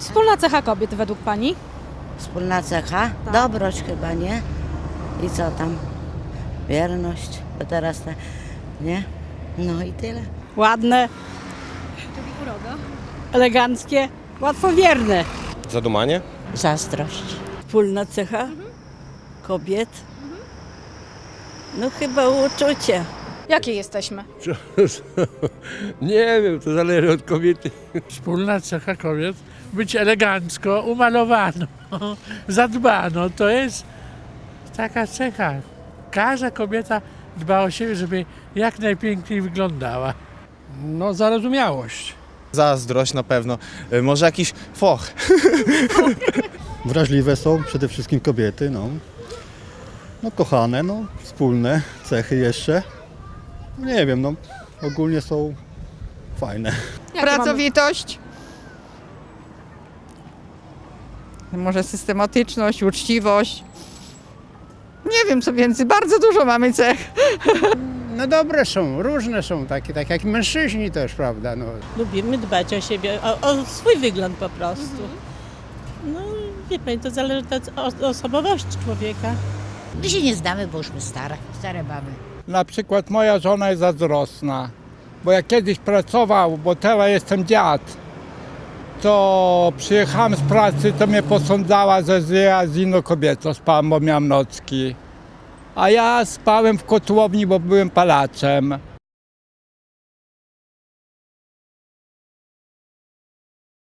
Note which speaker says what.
Speaker 1: Wspólna cecha kobiet według Pani?
Speaker 2: Wspólna cecha?
Speaker 1: Tak.
Speaker 2: Dobroć chyba, nie? I co tam? Wierność, bo teraz te, nie? No i tyle.
Speaker 3: Ładne,
Speaker 1: Czyli uroda.
Speaker 3: eleganckie, łatwowierne.
Speaker 4: Zadumanie?
Speaker 2: Zazdrość.
Speaker 3: Wspólna cecha kobiet. No chyba uczucie.
Speaker 1: Jakie jesteśmy?
Speaker 5: Nie wiem, to zależy od kobiety.
Speaker 6: Wspólna cecha kobiet być elegancko umalowaną, zadbano. To jest taka cecha. Każda kobieta dba o siebie, żeby jak najpiękniej wyglądała.
Speaker 7: No, zarozumiałość.
Speaker 4: Zazdrość na pewno. Y, Może jakiś foch.
Speaker 8: Wrażliwe są przede wszystkim kobiety, no. No kochane, no, wspólne cechy jeszcze. No, nie wiem, no, ogólnie są fajne.
Speaker 1: Jakie mamy-
Speaker 9: Pracowitość. Może systematyczność, uczciwość. Nie wiem co więcej, bardzo dużo mamy cech.
Speaker 7: No dobre są, różne są takie, tak jak mężczyźni też, prawda? No.
Speaker 3: Lubimy dbać o siebie, o, o swój wygląd po prostu. No wie pani, to zależy od osobowości człowieka.
Speaker 2: My się nie znamy, bo już my stare, stare baby.
Speaker 10: Na przykład moja żona jest zazdrosna, bo jak kiedyś pracował, bo teraz jestem dziad, to przyjechałem z pracy, to mnie posądzała, że ja z inną kobietą spałem, bo miałem nocki. A ja spałem w kotłowni, bo byłem palaczem.